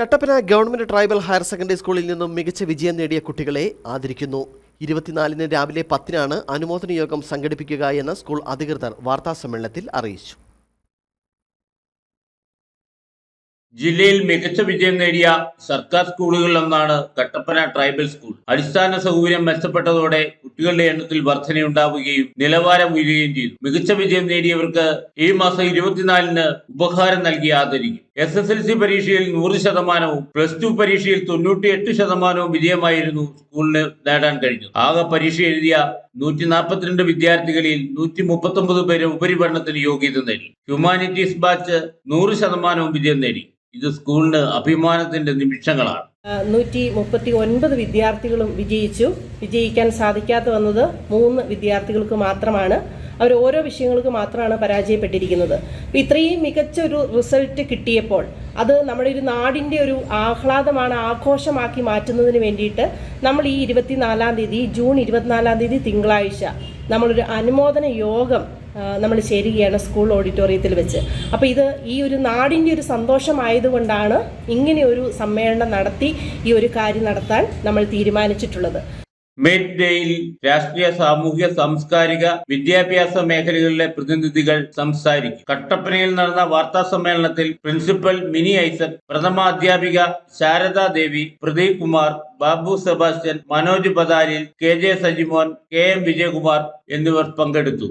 Kattappana government tribal higher secondary സ്കൂളിൽ നിന്നും മികച്ച വിജയം നേടിയ കുട്ടികളെ ആദരിക്കുന്നു. ഇരുപത്തിനാലിന് രാവിലെ പത്തിനാണ് അനുമോദന യോഗം സംഘടിപ്പിക്കുക എന്ന് സ്കൂൾ അധികൃതർ വാർത്താസമ്മേളനത്തിൽ അറിയിച്ചു. ജില്ലയിൽ മികച്ച വിജയം നേടിയ സർക്കാർ സ്കൂളുകളിലൊന്നാണ് കട്ടപ്പന ട്രൈബൽ സ്കൂൾ. അടിസ്ഥാന സൗകര്യം മെച്ചപ്പെട്ടതോടെ കുട്ടികളുടെ എണ്ണത്തിൽ വർധനയുണ്ടാവുകയും നിലവാരം ഉയരുകയും ചെയ്തു. മികച്ച വിജയം നേടിയവർക്ക് ഈ മാസം ഇരുപത്തിനാലിന് ഉപഹാരം നൽകി ആദരിക്കും. എസ് എസ് എൽ സി പരീക്ഷയിൽ നൂറ് ശതമാനവും പ്ലസ് ടു പരീക്ഷയിൽ തൊണ്ണൂറ്റിയെട്ട് ശതമാനവും വിജയമായിരുന്നു സ്കൂളിന് നേടാൻ കഴിഞ്ഞത്. ആകെ പരീക്ഷ എഴുതിയ നൂറ്റി നാൽപ്പത്തിരണ്ട് വിദ്യാർത്ഥികളിൽ നൂറ്റി മുപ്പത്തൊമ്പത് പേര് ഉപരിപഠനത്തിന് യോഗ്യത നേടി. ഹ്യൂമാനിറ്റീസ് ബാച്ച് നൂറ് ശതമാനവും വിജയം നേടി. ഇത് സ്കൂളിന് അഭിമാനത്തിന്റെ നിമിഷങ്ങളാണ്. നൂറ്റി മുപ്പത്തി ഒൻപത് വിദ്യാർത്ഥികളും വിജയിച്ചു. വിജയിക്കാൻ സാധിക്കാത്ത വന്നത് മൂന്ന് വിദ്യാർത്ഥികൾക്ക് മാത്രമാണ്. അവർ ഓരോ വിഷയങ്ങൾക്ക് മാത്രമാണ് പരാജയപ്പെട്ടിരിക്കുന്നത്. ഇത്രയും മികച്ച ഒരു റിസൾട്ട് കിട്ടിയപ്പോൾ അത് നമ്മുടെ ഒരു നാടിന്റെ ഒരു ആഹ്ലാദമാണ് ആഘോഷമാക്കി മാറ്റുന്നതിന് വേണ്ടിയിട്ട് നമ്മൾ ഈ ഇരുപത്തിനാലാം തീയതി ജൂൺ ഇരുപത്തിനാലാം തീയതി തിങ്കളാഴ്ച നമ്മളൊരു അനുമോദന യോഗം നമ്മൾ ചേരുകയാണ് സ്കൂൾ ഓഡിറ്റോറിയത്തിൽ വെച്ച്. അപ്പോൾ ഇത് ഈ ഒരു നാടിന്റെ ഒരു സന്തോഷമായതുകൊണ്ടാണ് ഇങ്ങനെ ഒരു സമ്മേളനം നടത്തി ഈ ഒരു കാര്യം നടത്താൻ നമ്മൾ തീരുമാനിച്ചിട്ടുള്ളത്. മേറ്റ് ഡേയിൽ രാഷ്ട്രീയ സാമൂഹ്യ സാംസ്കാരിക വിദ്യാഭ്യാസ മേഖലകളിലെ പ്രതിനിധികൾ സംസാരിക്കും. കട്ടപ്പനയിൽ നടന്ന വാർത്താ സമ്മേളനത്തിൽ പ്രിൻസിപ്പൽ മിനി ഐസൻ പ്രഥമ അധ്യാപിക Sharada Devi Pradeep Kumar Babu Sebastian Manoj ബദാരിൽ K J Sajimon K M Vijayakumar എന്നിവർ പങ്കെടുത്തു.